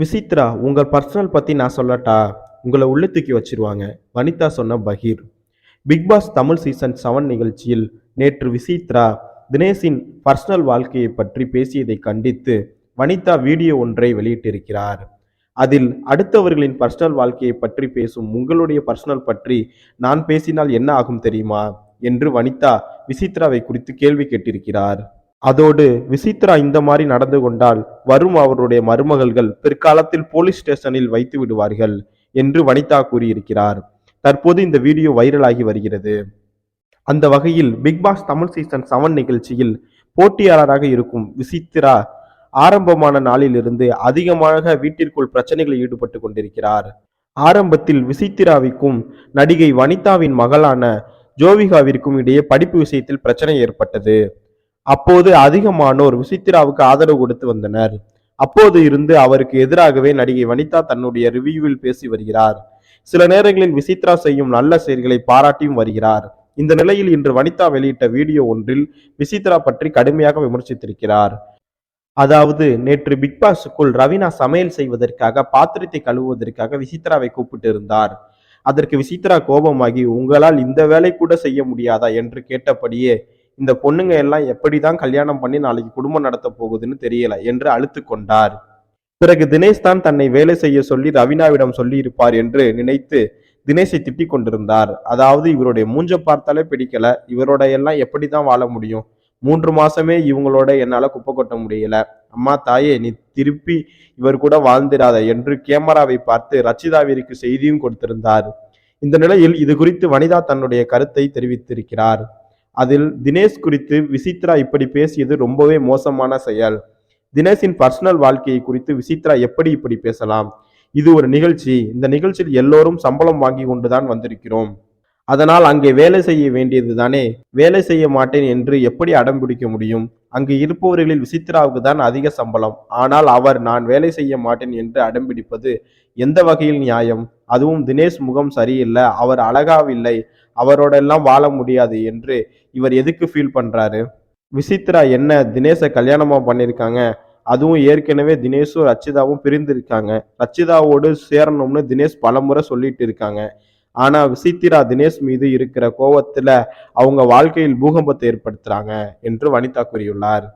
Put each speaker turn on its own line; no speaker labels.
விசித்ரா உங்கள் பர்சனல் பற்றி நான் சொல்லட்டா? உங்களை உள்ளே தூக்கி வச்சிருவாங்க. வனிதா சொன்ன பகீர். Bigg Boss Tamil season seven நிகழ்ச்சியில் நேற்று விசித்ரா தினேஷின் பர்சனல் வாழ்க்கையை பற்றி பேசியதை கண்டித்து வனிதா வீடியோ ஒன்றை வெளியிட்டிருக்கிறார். அதில் அடுத்தவர்களின் பர்சனல் வாழ்க்கையை பற்றி பேசும் உங்களுடைய பர்சனல் பற்றி நான் பேசினால் என்ன ஆகும் தெரியுமா? என்று வனிதா விசித்ராவை குறித்து கேள்வி கேட்டிருக்கிறார். அதோடு விசித்ரா இந்த மாதிரி நடந்து கொண்டால் வரும் அவருடைய மருமகள்கள் பிற்காலத்தில் போலீஸ் ஸ்டேஷனில் வைத்து விடுவார்கள் என்று வனிதா கூறியிருக்கிறார். தற்போது இந்த வீடியோ வைரலாகி வருகிறது. அந்த வகையில் Bigg Boss Tamil season seven நிகழ்ச்சியில் போட்டியாளராக இருக்கும் விசித்ரா ஆரம்பமான நாளிலிருந்து அதிகமாக வீட்டிற்குள் பிரச்சனைகளில் ஈடுபட்டு கொண்டிருக்கிறார். ஆரம்பத்தில் விசித்திராவிற்கும் நடிகை வனிதாவின் மகளான ஜோவிகாவிற்கும் இடையே படிப்பு விஷயத்தில் பிரச்சனை ஏற்பட்டது. அப்போது அதிகமானோர் விசித்திராவுக்கு ஆதரவு கொடுத்து வந்தனர். அப்போது இருந்து அவருக்கு எதிராகவே நடிகை வனிதா தன்னுடைய ரிவ்யூவில் பேசி வருகிறார். சில நேரங்களில் விசித்ரா செய்யும் நல்ல செயல்களை பாராட்டியும் வருகிறார். இந்த நிலையில் இன்று வனிதா வெளியிட்ட வீடியோ ஒன்றில் விசித்ரா பற்றி கடுமையாக விமர்சித்திருக்கிறார். அதாவது நேற்று பிக்பாஸுக்குள் ரவீனா சமையல் செய்வதற்காக பாத்திரத்தை கழுவுவதற்காக விசித்ராவை கூப்பிட்டு இருந்தார். அதற்கு விசித்ரா கோபமாகி உங்களால் இந்த வேலை கூட செய்ய முடியாதா? என்று கேட்டபடியே இந்த பொண்ணுங்க எல்லாம் எப்படிதான் கல்யாணம் பண்ணி நாளைக்கு குடும்பம் நடத்த போகுதுன்னு தெரியல என்று அழுத்து கொண்டார். பிறகு தினேஷ் தான் தன்னை வேலை செய்ய சொல்லி ரவீனாவிடம் சொல்லி இருப்பார் என்று நினைத்து தினேஷை திட்டிக் கொண்டிருந்தார். அதாவது இவருடைய மூஞ்ச பார்த்தாலே பிடிக்கல. இவரோட எல்லாம் எப்படிதான் வாழ முடியும்? மூன்று மாசமே இவங்களோட என்னால குப்பை கொட்ட முடியல. அம்மா தாயே நீ திருப்பி இவர் கூட வாழ்ந்திராத என்று கேமராவை பார்த்து ரச்சிதாவிற்கு செய்தியும் கொடுத்திருந்தார். இந்த நிலையில் இது குறித்து வனிதா தன்னுடைய கருத்தை தெரிவித்திருக்கிறார். அதில் தினேஷ் குறித்து விசித்ரா இப்படி பேசியது ரொம்பவே மோசமான செயல். தினேஷின் பர்சனல் வாழ்க்கையை குறித்து விசித்ரா எப்படி இப்படி பேசலாம்? இது ஒரு நிகழ்ச்சி. இந்த நிகழ்ச்சியில் எல்லோரும் சம்பளம் வாங்கி கொண்டுதான் வந்திருக்கிறோம். அதனால் அங்கே வேலை செய்ய வேண்டியது தானே வேலை செய்ய மாட்டேன் என்று எப்படி அடம் பிடிக்க முடியும்? அங்கு இருப்பவர்களில் விசித்ராவுக்கு தான் அதிக சம்பளம். ஆனால் அவர் நான் வேலை செய்ய மாட்டேன் என்று அடம்பிடிப்பது எந்த வகையில் நியாயம்? அதுவும் தினேஷ் முகம் சரியில்லை அவர் அழகாவில்லை அவரோடெல்லாம் வாழ முடியாது என்று இவர் எதுக்கு ஃபீல் பண்றாரு? விசித்ரா என்ன தினேஷை கல்யாணமா பண்ணியிருக்காங்க அதுவும் ஏற்கனவே தினேஷும் ரச்சிதாவும் பிரிந்திருக்காங்க. ரச்சிதாவோடு சேரணும்னு தினேஷ் பலமுறை சொல்லிட்டு இருக்காங்க. ஆனா விசித்திரா தினேஷ் மீது இருக்கிற கோவத்துல அவங்க வாழ்க்கையில் பூகம்பத்தை ஏற்படுத்துறாங்க என்று வனிதா கூறியுள்ளார்.